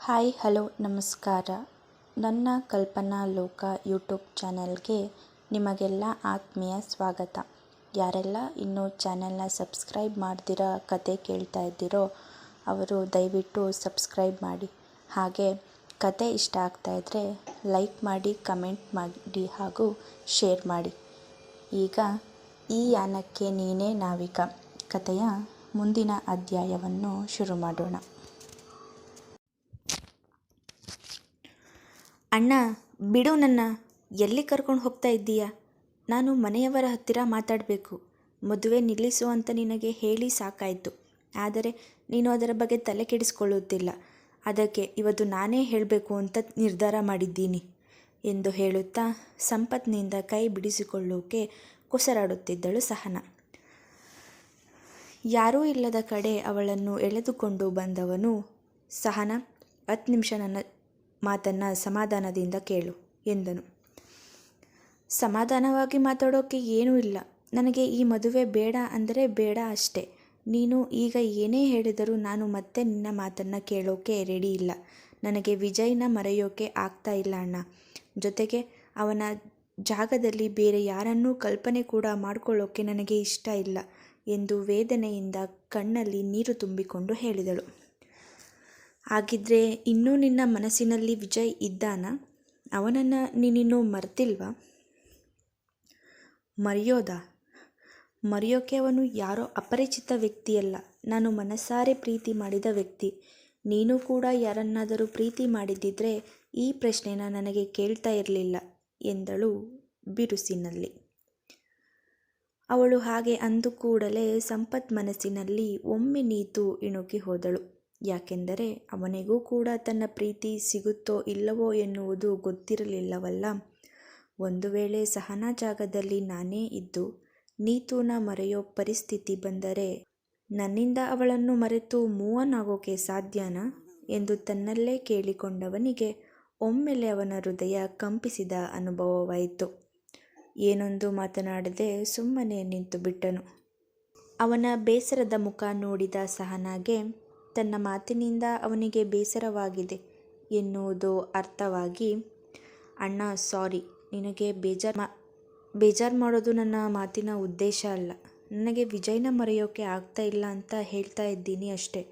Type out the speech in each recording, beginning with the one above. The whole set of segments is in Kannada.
ಹಾಯ್, ಹಲೋ, ನಮಸ್ಕಾರ. ನನ್ನ ಕಲ್ಪನಾ ಲೋಕ ಯೂಟ್ಯೂಬ್ ಚಾನೆಲ್ಗೆ ನಿಮಗೆಲ್ಲ ಆತ್ಮೀಯ ಸ್ವಾಗತ. ಯಾರೆಲ್ಲ ಇನ್ನೂ ಚಾನೆಲ್ನ ಸಬ್ಸ್ಕ್ರೈಬ್ ಮಾಡ್ದಿರ ಕತೆ ಕೇಳ್ತಾ ಇದ್ದೀರೋ ಅವರು ದಯವಿಟ್ಟು ಸಬ್ಸ್ಕ್ರೈಬ್ ಮಾಡಿ. ಹಾಗೆ ಕತೆ ಇಷ್ಟ ಆಗ್ತಾ ಇದ್ದರೆ ಲೈಕ್ ಮಾಡಿ, ಕಮೆಂಟ್ ಮಾಡಿ ಹಾಗೂ ಶೇರ್ ಮಾಡಿ. ಈಗ ಈ ಯಾನಕ್ಕೆ ನೀನೇ ನಾವಿಕ? ಕಥೆಯ ಮುಂದಿನ ಅಧ್ಯಾಯವನ್ನು ಶುರು ಮಾಡೋಣ. ಅಣ್ಣ, ಬಿಡು ನನ್ನ. ಎಲ್ಲಿ ಕರ್ಕೊಂಡು ಹೋಗ್ತಾ ಇದ್ದೀಯಾ? ನಾನು ಮನೆಯವರ ಹತ್ತಿರ ಮಾತಾಡಬೇಕು. ಮದುವೆ ನಿಲ್ಲಿಸು ಅಂತ ನಿನಗೆ ಹೇಳಿ ಸಾಕಾಯಿತು. ಆದರೆ ನೀನು ಅದರ ಬಗ್ಗೆ ತಲೆ ಕೆಡಿಸ್ಕೊಳ್ಳುತ್ತಿಲ್ಲ. ಅದಕ್ಕೆ ಇವತ್ತು ನಾನೇ ಹೇಳಬೇಕು ಅಂತ ನಿರ್ಧಾರ ಮಾಡಿದ್ದೀನಿ ಎಂದು ಹೇಳುತ್ತಾ ಸಂಪತ್ನಿಂದ ಕೈ ಬಿಡಿಸಿಕೊಳ್ಳೋಕೆ ಕುಸರಾಡುತ್ತಿದ್ದಳು ಸಹನ. ಯಾರೂ ಇಲ್ಲದ ಕಡೆ ಅವಳನ್ನು ಎಳೆದುಕೊಂಡು ಬಂದವನು ಸಹನ. ಹತ್ತು ನಿಮಿಷ ನನ್ನ ಮಾತನ್ನು ಸಮಾಧಾನದಿಂದ ಕೇಳು ಎಂದನು. ಸಮಾಧಾನವಾಗಿ ಮಾತಾಡೋಕ್ಕೆ ಏನೂ ಇಲ್ಲ. ನನಗೆ ಈ ಮದುವೆ ಬೇಡ ಅಂದರೆ ಬೇಡ ಅಷ್ಟೇ. ನೀನು ಈಗ ಏನೇ ಹೇಳಿದರೂ ನಾನು ಮತ್ತೆ ನಿನ್ನ ಮಾತನ್ನು ಕೇಳೋಕೆ ರೆಡಿ ಇಲ್ಲ. ನನಗೆ ವಿಜಯ್ನ ಮರೆಯೋಕೆ ಆಗ್ತಾ ಇಲ್ಲ ಅಣ್ಣ. ಜೊತೆಗೆ ಅವನ ಜಾಗದಲ್ಲಿ ಬೇರೆ ಯಾರನ್ನೂ ಕಲ್ಪನೆ ಕೂಡ ಮಾಡಿಕೊಳ್ಳೋಕೆ ನನಗೆ ಇಷ್ಟ ಇಲ್ಲ ಎಂದು ವೇದನೆಯಿಂದ ಕಣ್ಣಲ್ಲಿ ನೀರು ತುಂಬಿಕೊಂಡು ಹೇಳಿದಳು. ಹಾಗಿದ್ರೆ ಇನ್ನೂ ನಿನ್ನ ಮನಸ್ಸಿನಲ್ಲಿ ವಿಜಯ್ ಇದ್ದಾನ? ಅವನನ್ನು ನೀನಿನ್ನೂ ಮರ್ತಿಲ್ವಾ ಮರೆಯೋದ? ಮರೆಯೋಕೆ ಅವನು ಯಾರೋ ಅಪರಿಚಿತ ವ್ಯಕ್ತಿಯಲ್ಲ. ನಾನು ಮನಸ್ಸಾರೆ ಪ್ರೀತಿ ಮಾಡಿದ ವ್ಯಕ್ತಿ. ನೀನು ಕೂಡ ಯಾರನ್ನಾದರೂ ಪ್ರೀತಿ ಮಾಡಿದ್ದಿದ್ರೆ ಈ ಪ್ರಶ್ನೆನ ನನಗೆ ಕೇಳ್ತಾ ಇರಲಿಲ್ಲ ಎಂದಳು ಬಿರುಸಿನಲ್ಲಿ. ಅವಳು ಹಾಗೆ ಅಂದು ಕೂಡಲೇ ಸಂಪತ್ ಮನಸ್ಸಿನಲ್ಲಿ ಒಮ್ಮೆ ನೀತು ಇಣುಕಿ ಹೋದಳು. ಯಾಕೆಂದರೆ ಅವನಿಗೂ ಕೂಡ ತನ್ನ ಪ್ರೀತಿ ಸಿಗುತ್ತೋ ಇಲ್ಲವೋ ಎನ್ನುವುದು ಗೊತ್ತಿರಲಿಲ್ಲವಲ್ಲ. ಒಂದು ವೇಳೆ ಸಹನಾ ಜಾಗದಲ್ಲಿ ನಾನೇ ಇದ್ದು ನೀತೂನ ಮರೆಯೋ ಪರಿಸ್ಥಿತಿ ಬಂದರೆ ನನ್ನಿಂದ ಅವಳನ್ನು ಮರೆತು ಮೂವನಾಗೋಕೆ ಸಾಧ್ಯನಾ ಎಂದು ತನ್ನಲ್ಲೇ ಕೇಳಿಕೊಂಡವನಿಗೆ ಒಮ್ಮೆಲೆ ಅವನ ಹೃದಯ ಕಂಪಿಸಿದ ಅನುಭವವಾಯಿತು. ಏನೊಂದು ಮಾತನಾಡದೆ ಸುಮ್ಮನೆ ನಿಂತು ಬಿಟ್ಟನು ಅವನ ಬೇಸರದ ಮುಖ ನೋಡಿದ ಸಹನಾಗೆ ತನ್ನ ಮಾತಿನಿಂದ ಅವನಿಗೆ ಬೇಸರವಾಗಿದೆ ಎನ್ನುವುದು ಅರ್ಥವಾಗಿ, ಅಣ್ಣ, ಸಾರಿ. ನಿನಗೆ ಬೇಜಾರು ಮಾ, ಬೇಜಾರು ಮಾಡೋದು ನನ್ನ ಮಾತಿನ ಉದ್ದೇಶ ಅಲ್ಲ. ನನಗೆ ವಿಜಯ್ನ ಮರೆಯೋಕೆ ಆಗ್ತಾ ಇಲ್ಲ ಅಂತ ಹೇಳ್ತಾ ಇದ್ದೀನಿ ಅಷ್ಟೇ.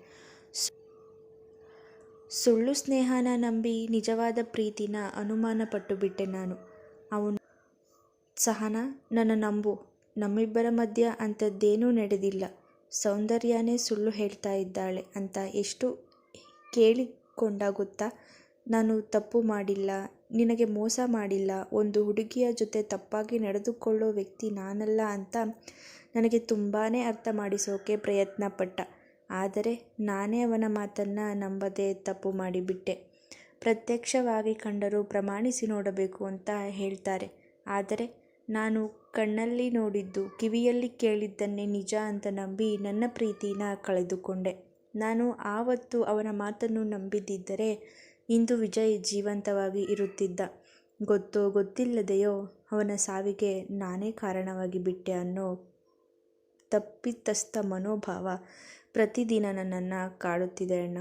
ಸುಳ್ಳು ಸ್ನೇಹನ ನಂಬಿ ನಿಜವಾದ ಪ್ರೀತಿನ ಅನುಮಾನ ಪಟ್ಟು ಬಿಟ್ಟೆ ನಾನು. ಅವನು, ಸಹನ, ನನ್ನ ನಂಬು. ನಮ್ಮಿಬ್ಬರ ಮಧ್ಯ ಅಂಥದ್ದೇನೂ ನಡೆದಿಲ್ಲ. ಸೌಂದರ್ಯನೇ ಸುಳ್ಳು ಹೇಳ್ತಾ ಇದ್ದಾಳೆ ಅಂತ ಎಷ್ಟು ಕೇಳಿಕೊಂಡ ಗೊತ್ತಾ? ನಾನು ತಪ್ಪು ಮಾಡಿಲ್ಲ, ನಿನಗೆ ಮೋಸ ಮಾಡಿಲ್ಲ, ಒಂದು ಹುಡುಗಿಯ ಜೊತೆ ತಪ್ಪಾಗಿ ನಡೆದುಕೊಳ್ಳೋ ವ್ಯಕ್ತಿ ನಾನಲ್ಲ ಅಂತ ನನಗೆ ತುಂಬಾ ಅರ್ಥ ಮಾಡಿಸೋಕೆ ಪ್ರಯತ್ನ ಪಟ್ಟ ಆದರೆ ನಾನೇ ಅವನ ಮಾತನ್ನು ನಂಬದೆ ತಪ್ಪು ಮಾಡಿಬಿಟ್ಟೆ. ಪ್ರತ್ಯಕ್ಷವಾಗಿ ಕಂಡರೂ ಪ್ರಮಾಣಿಸಿ ನೋಡಬೇಕು ಅಂತ ಹೇಳ್ತಾರೆ. ಆದರೆ ನಾನು ಕಣ್ಣಲ್ಲಿ ನೋಡಿದ್ದು, ಕಿವಿಯಲ್ಲಿ ಕೇಳಿದ್ದನ್ನೇ ನಿಜ ಅಂತ ನಂಬಿ ನನ್ನ ಪ್ರೀತಿನ ಕಳೆದುಕೊಂಡೆ. ನಾನು ಆವತ್ತು ಅವನ ಮಾತನ್ನು ನಂಬಿದ್ದಿದ್ದರೆ ಇಂದು ವಿಜಯ್ ಜೀವಂತವಾಗಿ ಇರುತ್ತಿದ್ದ. ಗೊತ್ತೋ ಗೊತ್ತಿಲ್ಲದೆಯೋ ಅವನ ಸಾವಿಗೆ ನಾನೇ ಕಾರಣವಾಗಿ ಬಿಟ್ಟೆ ಅನ್ನೋ ತಪ್ಪಿತಸ್ಥ ಮನೋಭಾವ ಪ್ರತಿದಿನ ನನ್ನನ್ನು ಕಾಡುತ್ತಿದೆ ಅಣ್ಣ.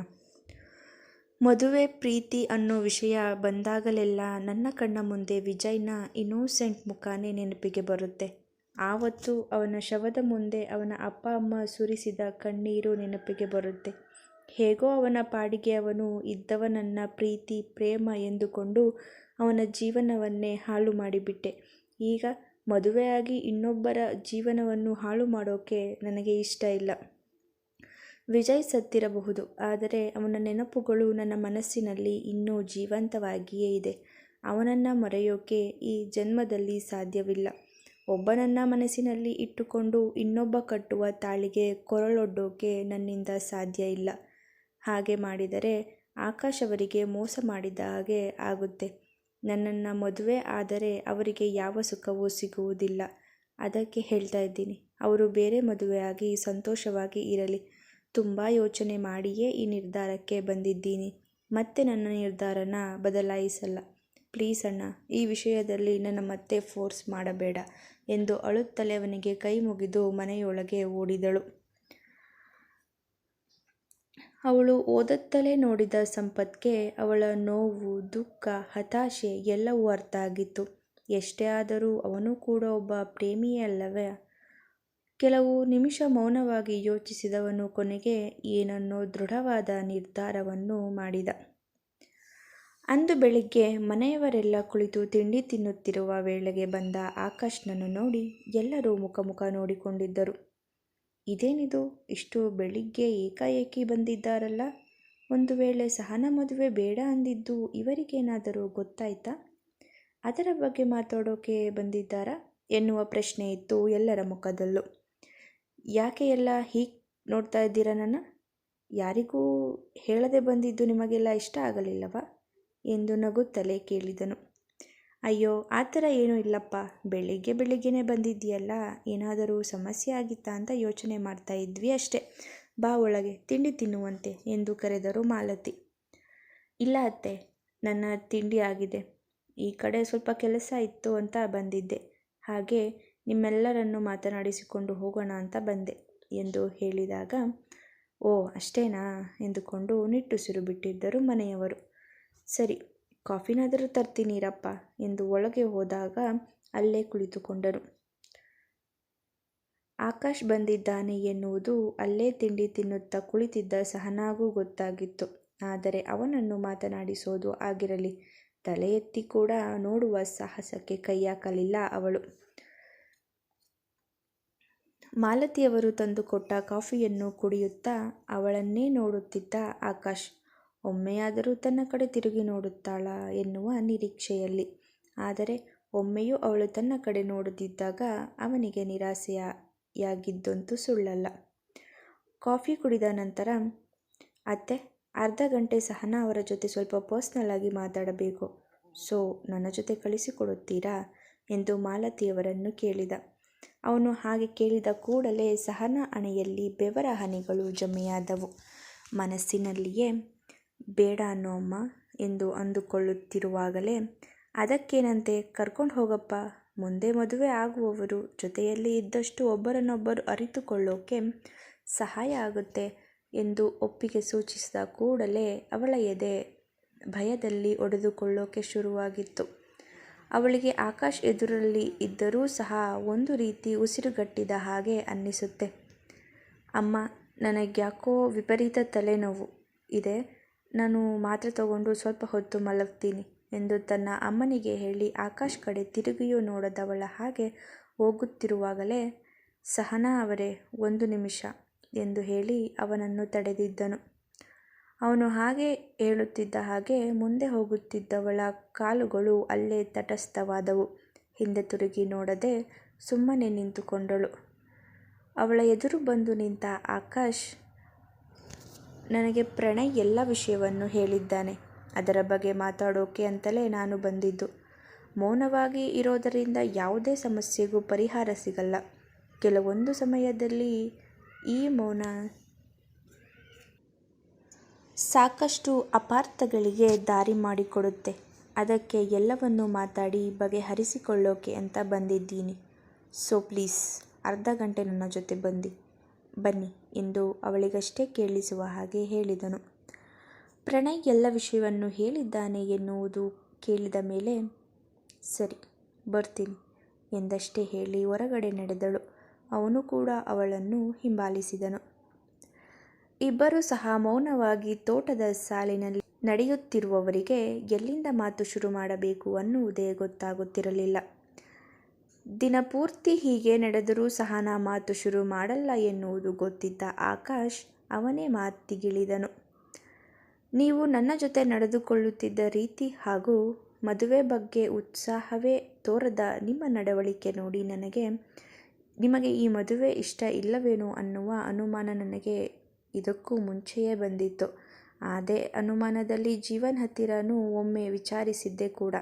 ಮದುವೆ ಪ್ರೀತಿ ಅನ್ನೋ ವಿಷಯ ಬಂದಾಗಲೆಲ್ಲ ನನ್ನ ಕಣ್ಣ ಮುಂದೆ ವಿಜಯ್ನ ಇನ್ನೋಸೆಂಟ್ ಮುಖಾನೇ ನೆನಪಿಗೆ ಬರುತ್ತೆ. ಆವತ್ತು ಅವನ ಶವದ ಮುಂದೆ ಅವನ ಅಪ್ಪ, ಅಮ್ಮ ಸುರಿಸಿದ ಕಣ್ಣೀರು ನೆನಪಿಗೆ ಬರುತ್ತೆ. ಹೇಗೋ ಅವನ ಪಾಡಿಗೆ ಅವನು ಇದ್ದವನನ್ನ ಪ್ರೀತಿ, ಪ್ರೇಮ ಎಂದುಕೊಂಡು ಅವನ ಜೀವನವನ್ನೇ ಹಾಳು ಮಾಡಿಬಿಟ್ಟೆ. ಈಗ ಮದುವೆಯಾಗಿ ಇನ್ನೊಬ್ಬರ ಜೀವನವನ್ನು ಹಾಳು ಮಾಡೋಕೆ ನನಗೆ ಇಷ್ಟ ಇಲ್ಲ. ವಿಜಯ್ ಸತ್ತಿರಬಹುದು, ಆದರೆ ಅವನ ನೆನಪುಗಳು ನನ್ನ ಮನಸ್ಸಿನಲ್ಲಿ ಇನ್ನೂ ಜೀವಂತವಾಗಿಯೇ ಇದೆ. ಅವನನ್ನು ಮರೆಯೋಕೆ ಈ ಜನ್ಮದಲ್ಲಿ ಸಾಧ್ಯವಿಲ್ಲ. ಒಬ್ಬನನ್ನ ಮನಸ್ಸಿನಲ್ಲಿ ಇಟ್ಟುಕೊಂಡು ಇನ್ನೊಬ್ಬ ಕಟ್ಟುವ ತಾಳಿಗೆ ಕೊರಳೊಡ್ಡೋಕೆ ನನ್ನಿಂದ ಸಾಧ್ಯ ಇಲ್ಲ. ಹಾಗೆ ಮಾಡಿದರೆ ಆಕಾಶ್ ಅವರಿಗೆ ಮೋಸ ಮಾಡಿದ ಹಾಗೆ ಆಗುತ್ತೆ. ನನ್ನನ್ನು ಮದುವೆ ಆದರೆ ಅವರಿಗೆ ಯಾವ ಸುಖವೂ ಸಿಗುವುದಿಲ್ಲ. ಅದಕ್ಕೆ ಹೇಳ್ತಾ ಇದ್ದೀನಿ, ಅವರು ಬೇರೆ ಮದುವೆಯಾಗಿ ಸಂತೋಷವಾಗಿ ಇರಲಿ. ತುಂಬ ಯೋಚನೆ ಮಾಡಿಯೇ ಈ ನಿರ್ಧಾರಕ್ಕೆ ಬಂದಿದ್ದೀನಿ. ಮತ್ತೆ ನನ್ನ ನಿರ್ಧಾರನ ಬದಲಾಯಿಸಲ್ಲ. ಪ್ಲೀಸ್ ಅಣ್ಣ, ಈ ವಿಷಯದಲ್ಲಿ ನನ್ನ ಮತ್ತೆ ಫೋರ್ಸ್ ಮಾಡಬೇಡ ಎಂದು ಅಳುತ್ತಲೇ ಅವನಿಗೆ ಕೈ ಮುಗಿದು ಮನೆಯೊಳಗೆ ಓಡಿದಳು. ಅವಳು ಓದುತ್ತಲೇ ನೋಡಿದ ಸಂಪತ್ಗೆ ಅವಳ ನೋವು, ದುಃಖ, ಹತಾಶೆ ಎಲ್ಲವೂ ಅರ್ಥ ಆಗಿತ್ತು. ಎಷ್ಟೇ ಆದರೂ ಅವನು ಕೂಡ ಒಬ್ಬ ಪ್ರೇಮಿಯೇ ಅಲ್ಲವೇ? ಕೆಲವು ನಿಮಿಷ ಮೌನವಾಗಿ ಯೋಚಿಸಿದವನು ಕೊನೆಗೆ ಏನನ್ನೋ ದೃಢವಾದ ನಿರ್ಧಾರವನ್ನು ಮಾಡಿದ. ಅಂದು ಬೆಳಿಗ್ಗೆ ಮನೆಯವರೆಲ್ಲ ಕುಳಿತು ತಿಂಡಿ ತಿನ್ನುತ್ತಿರುವ ವೇಳೆಗೆ ಬಂದ ಆಕಾಶ್ನನ್ನು ನೋಡಿ ಎಲ್ಲರೂ ಮುಖ ಮುಖ ನೋಡಿಕೊಂಡಿದ್ದರು. ಇದೇನಿದು? ಇಷ್ಟು ಬೆಳಿಗ್ಗೆ ಏಕಾಏಕಿ ಬಂದಿದ್ದಾರಲ್ಲ? ಒಂದು ವೇಳೆ ಸಹನ ಮದುವೆ ಬೇಡ ಅಂದಿದ್ದು ಇವರಿಗೇನಾದರೂ ಗೊತ್ತಾಯ್ತಾ? ಅದರ ಬಗ್ಗೆ ಮಾತಾಡೋಕೆ ಬಂದಿದ್ದಾರಾ? ಎನ್ನುವ ಪ್ರಶ್ನೆ ಇತ್ತು ಎಲ್ಲರ ಮುಖದಲ್ಲೂ. ಯಾಕೆ ಎಲ್ಲ ಹೀಗೆ ನೋಡ್ತಾ ಇದ್ದೀರಾ ನನ್ನ? ಯಾರಿಗೂ ಹೇಳದೆ ಬಂದಿದ್ದು ನಿಮಗೆಲ್ಲ ಇಷ್ಟ ಆಗಲಿಲ್ಲವಾ? ಎಂದು ನಗು ತಲೆ ಕೇಳಿದನು. ಅಯ್ಯೋ, ಆ ಥರ ಏನೂ ಇಲ್ಲಪ್ಪ. ಬೆಳಿಗ್ಗೆ ಬೆಳಿಗ್ಗೆನೇ ಬಂದಿದ್ದೀಯಲ್ಲ, ಏನಾದರೂ ಸಮಸ್ಯೆ ಆಗಿತ್ತಾ ಅಂತ ಯೋಚನೆ ಮಾಡ್ತಾ ಇದ್ವಿ ಅಷ್ಟೇ. ಬಾ ಒಳಗೆ, ತಿಂಡಿ ತಿನ್ನುವಂತೆ ಎಂದು ಕರೆದರು ಮಾಲತಿ. ಇಲ್ಲ ಅತ್ತೆ, ನನ್ನ ತಿಂಡಿ ಆಗಿದೆ. ಈ ಕಡೆ ಸ್ವಲ್ಪ ಕೆಲಸ ಇತ್ತು ಅಂತ ಬಂದಿದ್ದೆ. ಹಾಗೆ ನಿಮ್ಮೆಲ್ಲರನ್ನು ಮಾತನಾಡಿಸಿಕೊಂಡು ಹೋಗೋಣ ಅಂತ ಬಂದೆ ಎಂದು ಹೇಳಿದಾಗ, ಓ, ಅಷ್ಟೇನಾ? ಎಂದುಕೊಂಡು ನಿಟ್ಟುಸಿರು ಬಿಟ್ಟಿದ್ದರು ಮನೆಯವರು. ಸರಿ, ಕಾಫಿನಾದರೂ ತರ್ತೀನಿರಪ್ಪ ಎಂದು ಒಳಗೆ ಹೋದಾಗ ಅಲ್ಲೇ ಕುಳಿತುಕೊಂಡರು. ಆಕಾಶ್ ಬಂದಿದ್ದಾನೆ ಎನ್ನುವುದು ಅಲ್ಲೇ ತಿಂಡಿ ತಿನ್ನುತ್ತಾ ಕುಳಿತಿದ್ದ ಸಹನಾಗೂ ಗೊತ್ತಾಗಿತ್ತು. ಆದರೆ ಅವನನ್ನು ಮಾತನಾಡಿಸೋದು ಆಗಿರಲಿ, ತಲೆ ಎತ್ತಿ ಕೂಡ ನೋಡುವ ಸಾಹಸಕ್ಕೆ ಕೈಯಾಕಲಿಲ್ಲ ಅವಳು. ಮಾಲತಿಯವರು ತಂದುಕೊಟ್ಟ ಕಾಫಿಯನ್ನು ಕುಡಿಯುತ್ತಾ ಅವಳನ್ನೇ ನೋಡುತ್ತಿದ್ದ ಆಕಾಶ್, ಒಮ್ಮೆಯಾದರೂ ತನ್ನ ಕಡೆ ತಿರುಗಿ ನೋಡುತ್ತಾಳಾ ಎನ್ನುವ ನಿರೀಕ್ಷೆಯಲ್ಲಿ. ಆದರೆ ಒಮ್ಮೆಯೂ ಅವಳು ತನ್ನ ಕಡೆ ನೋಡುತ್ತಿದ್ದಾಗ ಅವನಿಗೆ ನಿರಾಸೆಯಾಗಿದ್ದಂತೂ ಸುಳ್ಳಲ್ಲ. ಕಾಫಿ ಕುಡಿದ ನಂತರ, ಅತ್ತೆ, ಅರ್ಧ ಗಂಟೆ ಸಹನಾ ಅವರ ಜೊತೆ ಸ್ವಲ್ಪ ಪರ್ಸ್ನಲ್ ಆಗಿ ಮಾತಾಡಬೇಕು. ಸೊ, ನನ್ನ ಜೊತೆ ಕಳಿಸಿಕೊಡುತ್ತೀರಾ? ಎಂದು ಮಾಲತಿಯವರನ್ನು ಕೇಳಿದ. ಅವನು ಹಾಗೆ ಕೇಳಿದ ಕೂಡಲೇ ಸಹನ ಅಣೆಯಲ್ಲಿ ಬೆವರ ಹನಿಗಳು ಜಮೆಯಾದವು. ಮನಸ್ಸಿನಲ್ಲಿಯೇ, ಬೇಡ ಅಮ್ಮ ಎಂದು ಅಂದುಕೊಳ್ಳುತ್ತಿರುವಾಗಲೇ, ಅದಕ್ಕೇನಂತೆ, ಕರ್ಕೊಂಡು ಹೋಗಪ್ಪ. ಮುಂದೆ ಮದುವೆ ಆಗುವವರು ಜೊತೆಯಲ್ಲಿ ಇದ್ದಷ್ಟು ಒಬ್ಬರನ್ನೊಬ್ಬರು ಅರಿತುಕೊಳ್ಳೋಕೆ ಸಹಾಯ ಆಗುತ್ತೆ ಎಂದು ಒಪ್ಪಿಗೆ ಸೂಚಿಸಿದ ಕೂಡಲೇ ಅವಳ ಎದೆ ಭಯದಲ್ಲಿ ಒಡೆದುಕೊಳ್ಳೋಕೆ ಶುರುವಾಗಿತ್ತು. ಅವಳಿಗೆ ಆಕಾಶ್ ಎದುರಲ್ಲಿ ಇದ್ದರೂ ಸಹ ಒಂದು ರೀತಿ ಉಸಿರುಗಟ್ಟಿದ ಹಾಗೆ ಅನ್ನಿಸುತ್ತೆ. ಅಮ್ಮ, ನನಗ್ಯಾಕೋ ವಿಪರೀತ ತಲೆನೋವು ಇದೆ. ನಾನು ಮಾತ್ರೆ ತಗೊಂಡು ಸ್ವಲ್ಪ ಹೊತ್ತು ಮಲಗ್ತೀನಿ ಎಂದು ತನ್ನ ಅಮ್ಮನಿಗೆ ಹೇಳಿ ಆಕಾಶ್ ಕಡೆ ತಿರುಗಿಯೂ ನೋಡದವಳ ಹಾಗೆ ಹೋಗುತ್ತಿರುವಾಗಲೇ, ಸಹನಾ ಅವರೇ, ಒಂದು ನಿಮಿಷ ಎಂದು ಹೇಳಿ ಅವನನ್ನು ತಡೆದಿದ್ದನು. ಅವನು ಹಾಗೆ ಹೇಳುತ್ತಿದ್ದ ಹಾಗೆ ಮುಂದೆ ಹೋಗುತ್ತಿದ್ದವಳ ಕಾಲುಗಳು ಅಲ್ಲೇ ತಟಸ್ಥವಾದವು. ಹಿಂದೆ ತಿರುಗಿ ನೋಡದೆ ಸುಮ್ಮನೆ ನಿಂತುಕೊಂಡಳು. ಅವಳ ಎದುರು ಬಂದು ನಿಂತ ಆಕಾಶ್ ನನಗೆ ಪ್ರಣಯ್ ಎಲ್ಲ ವಿಷಯವನ್ನು ಹೇಳಿದ್ದಾನೆ. ಅದರ ಬಗ್ಗೆ ಮಾತಾಡೋಕೆ ಅಂತಲೇ ನಾನು ಬಂದಿದ್ದು. ಮೌನವಾಗಿ ಇರೋದರಿಂದ ಯಾವುದೇ ಸಮಸ್ಯೆಗೂ ಪರಿಹಾರ ಸಿಗಲ್ಲ. ಕೆಲವೊಂದು ಸಮಯದಲ್ಲಿ ಈ ಮೌನ ಸಾಕಷ್ಟು ಅಪಾರ್ಥಗಳಿಗೆ ದಾರಿ ಮಾಡಿಕೊಡುತ್ತೆ. ಅದಕ್ಕೆ ಎಲ್ಲವನ್ನೂ ಮಾತಾಡಿ ಬಗೆಹರಿಸಿಕೊಳ್ಳೋಕೆ ಅಂತ ಬಂದಿದ್ದೀನಿ. ಸೊ ಪ್ಲೀಸ್ ಅರ್ಧ ಗಂಟೆ ನನ್ನ ಜೊತೆ ಬಂದು. ಬನ್ನಿ, ಎಂದು ಅವಳಿಗಷ್ಟೇ ಕೇಳಿಸುವ ಹಾಗೆ ಹೇಳಿದನು. ಪ್ರಣಯ್ ಎಲ್ಲ ವಿಷಯವನ್ನು ಹೇಳಿದ್ದಾನೆ ಎನ್ನುವುದು ಕೇಳಿದ ಮೇಲೆ, ಸರಿ, ಬರ್ತೀನಿ, ಎಂದಷ್ಟೇ ಹೇಳಿ ಹೊರಗಡೆ ನಡೆದಳು. ಅವನು ಕೂಡ ಅವಳನ್ನು ಹಿಂಬಾಲಿಸಿದನು. ಇಬ್ಬರೂ ಸಹ ಮೌನವಾಗಿ ತೋಟದ ಸಾಲಿನಲ್ಲಿ ನಡೆಯುತ್ತಿರುವವರಿಗೆ ಎಲ್ಲಿಂದ ಮಾತು ಶುರು ಮಾಡಬೇಕು ಅನ್ನುವುದೇ ಗೊತ್ತಾಗುತ್ತಿರಲಿಲ್ಲ. ದಿನಪೂರ್ತಿ ಹೀಗೆ ನಡೆದರೂ ಸಹ ನಾ ಮಾತು ಶುರು ಮಾಡಲ್ಲ ಎನ್ನುವುದು ಗೊತ್ತಿದ್ದ ಆಕಾಶ್ ಅವನೇ ಮಾತಿಗಿಳಿದನು. ನೀವು ನನ್ನ ಜೊತೆ ನಡೆದುಕೊಳ್ಳುತ್ತಿದ್ದ ರೀತಿ ಹಾಗೂ ಮದುವೆ ಬಗ್ಗೆ ಉತ್ಸಾಹವೇ ತೋರದ ನಿಮ್ಮ ನಡವಳಿಕೆ ನೋಡಿ ನನಗೆ, ನಿಮಗೆ ಈ ಮದುವೆ ಇಷ್ಟ ಇಲ್ಲವೇನೋ ಅನ್ನುವ ಅನುಮಾನ ನನಗೆ ಇದಕ್ಕೂ ಮುಂಚೆಯೇ ಬಂದಿತ್ತು. ಅದೇ ಅನುಮಾನದಲ್ಲಿ ಜೀವನ್ ಹತ್ತಿರನೂ ಒಮ್ಮೆ ವಿಚಾರಿಸಿದ್ದೆ ಕೂಡ.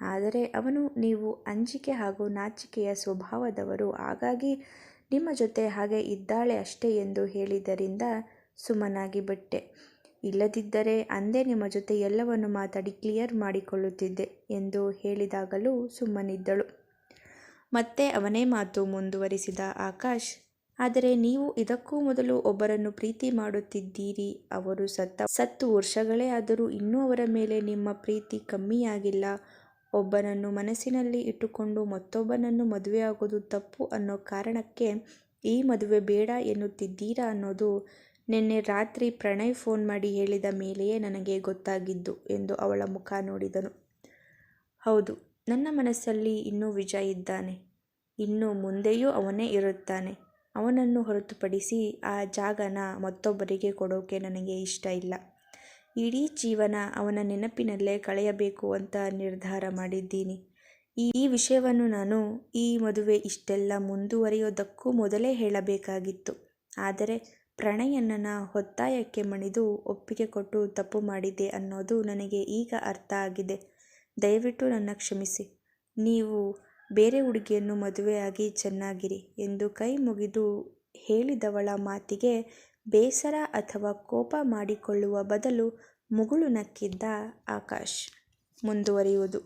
ಆದರೆ ಅವನು ನೀವು ಅಂಜಿಕೆ ಹಾಗೂ ನಾಚಿಕೆಯ ಸ್ವಭಾವದವರು, ಹಾಗಾಗಿ ನಿಮ್ಮ ಜೊತೆ ಹಾಗೆ ಇದ್ದಾಳೆ ಅಷ್ಟೇ ಎಂದು ಹೇಳಿದ್ದರಿಂದ ಸುಮ್ಮನಾಗಿ ಬಿಟ್ಟೆ. ಇಲ್ಲದಿದ್ದರೆ ಅಂದೇ ನಿಮ್ಮ ಜೊತೆ ಎಲ್ಲವನ್ನು ಮಾತಾಡಿ ಕ್ಲಿಯರ್ ಮಾಡಿಕೊಳ್ಳುತ್ತಿದ್ದೆ ಎಂದು ಹೇಳಿದಾಗಲೂ ಸುಮ್ಮನಿದ್ದಳು. ಮತ್ತೆ ಅವನೇ ಮಾತು ಮುಂದುವರಿಸಿದ ಆಕಾಶ್ ಆದರೆ ನೀವು ಇದಕ್ಕೂ ಮೊದಲು ಒಬ್ಬರನ್ನು ಪ್ರೀತಿ ಮಾಡುತ್ತಿದ್ದೀರಿ. ಅವರು ಸತ್ತ ಸತ್ತು ವರ್ಷಗಳೇ ಆದರೂ ಇನ್ನೂ ಅವರ ಮೇಲೆ ನಿಮ್ಮ ಪ್ರೀತಿ ಕಮ್ಮಿಯಾಗಿಲ್ಲ. ಒಬ್ಬನನ್ನು ಮನಸ್ಸಿನಲ್ಲಿ ಇಟ್ಟುಕೊಂಡು ಮತ್ತೊಬ್ಬನನ್ನು ಮದುವೆಯಾಗೋದು ತಪ್ಪು ಅನ್ನೋ ಕಾರಣಕ್ಕೆ ಈ ಮದುವೆ ಬೇಡ ಎನ್ನುತ್ತಿದ್ದೀರಾ ಅನ್ನೋದು ನಿನ್ನೆ ರಾತ್ರಿ ಪ್ರಣಯ್ ಫೋನ್ ಮಾಡಿ ಹೇಳಿದ ಮೇಲೆಯೇ ನನಗೆ ಗೊತ್ತಾಗಿದ್ದು ಎಂದು ಅವಳ ಮುಖ ನೋಡಿದನು. ಹೌದು, ನನ್ನ ಮನಸ್ಸಲ್ಲಿ ಇನ್ನೂ ವಿಜಯ್ ಇದ್ದಾನೆ. ಇನ್ನು ಮುಂದೆಯೂ ಅವನೇ ಇರುತ್ತಾನೆ. ಅವನನ್ನು ಹೊರತುಪಡಿಸಿ ಆ ಜಾಗನ ಮತ್ತೊಬ್ಬರಿಗೆ ಕೊಡೋಕೆ ನನಗೆ ಇಷ್ಟ ಇಲ್ಲ. ಇಡೀ ಜೀವನ ಅವನ ನೆನಪಿನಲ್ಲೇ ಕಳೆಯಬೇಕು ಅಂತ ನಿರ್ಧಾರ ಮಾಡಿದ್ದೀನಿ. ಈ ವಿಷಯವನ್ನು ನಾನು ಈ ಮದುವೆ ಇಷ್ಟೆಲ್ಲ ಮುಂದುವರಿಯೋದಕ್ಕೂ ಮೊದಲೇ ಹೇಳಬೇಕಾಗಿತ್ತು. ಆದರೆ ಪ್ರಣಯನನ ಒತ್ತಾಯಕ್ಕೆ ಮಣಿದು ಒಪ್ಪಿಗೆ ಕೊಟ್ಟು ತಪ್ಪು ಮಾಡಿದೆ ಅನ್ನೋದು ನನಗೆ ಈಗ ಅರ್ಥ ಆಗಿದೆ. ದಯವಿಟ್ಟು ನನ್ನ ಕ್ಷಮಿಸಿ. ನೀವು ಬೇರೆ ಹುಡುಗಿಯನ್ನು ಮದುವೆಯಾಗಿ ಚೆನ್ನಾಗಿರಿ ಎಂದು ಕೈ ಮುಗಿದು ಹೇಳಿದವಳ ಮಾತಿಗೆ ಬೇಸರ ಅಥವಾ ಕೋಪ ಮಾಡಿಕೊಳ್ಳುವ ಬದಲು ಮುಗುಳು ನಕ್ಕಿದ್ದ ಆಕಾಶ್. ಮುಂದುವರಿಯುವುದು.